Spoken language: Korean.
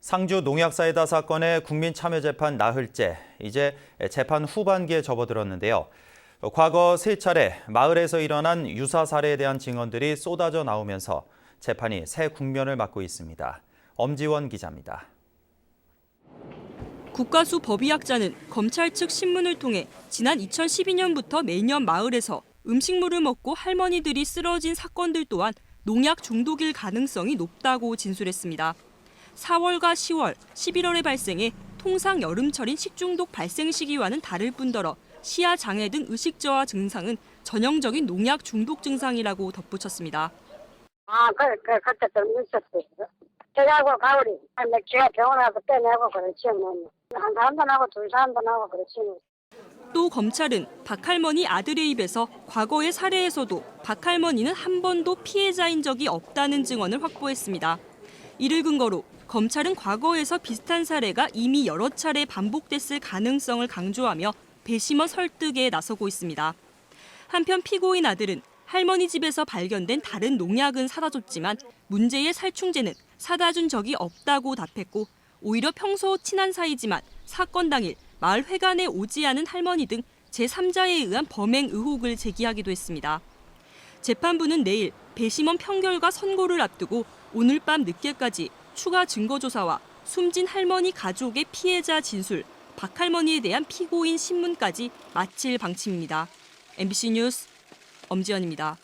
상주 농약사이다 사건의 국민참여재판 나흘째, 이제 재판 후반기에 접어들었는데요. 과거 세 차례 마을에서 일어난 유사 사례에 대한 증언들이 쏟아져 나오면서 재판이 새 국면을 맞고 있습니다. 엄지원 기자입니다. 국가수 법의학자는 검찰 측 신문을 통해 지난 2012년부터 매년 마을에서 음식물을 먹고 할머니들이 쓰러진 사건들 또한 농약 중독일 가능성이 높다고 진술했습니다. 4월과 10월, 11월에 발생해 통상 여름철인 식중독 발생 시기와는 다를 뿐더러 시야 장애 등 의식 저하 증상은 전형적인 농약 중독 증상이라고 덧붙였습니다. 아, 그, 그, 그때 좀 있었어요. 저하고 가을이, 맥주가 병원 가서 빼내고 그렇지, 뭐. 한 사람도 나고 둘 사람도 나고 그렇지. 뭐. 또 검찰은 박할머니 아들의 입에서 과거의 사례에서도 박할머니는 한 번도 피해자인 적이 없다는 증언을 확보했습니다. 이를 근거로 검찰은 과거에서 비슷한 사례가 이미 여러 차례 반복됐을 가능성을 강조하며 배심원 설득에 나서고 있습니다. 한편 피고인 아들은 할머니 집에서 발견된 다른 농약은 사다 줬지만 문제의 살충제는 사다 준 적이 없다고 답했고 오히려 평소 친한 사이지만 사건 당일 마을 회관에 오지 않은 할머니 등 제3자에 의한 범행 의혹을 제기하기도 했습니다. 재판부는 내일 배심원 평결과 선고를 앞두고 오늘 밤 늦게까지 추가 증거 조사와 숨진 할머니 가족의 피해자 진술, 박할머니에 대한 피고인 신문까지 마칠 방침입니다. MBC 뉴스 엄지연입니다.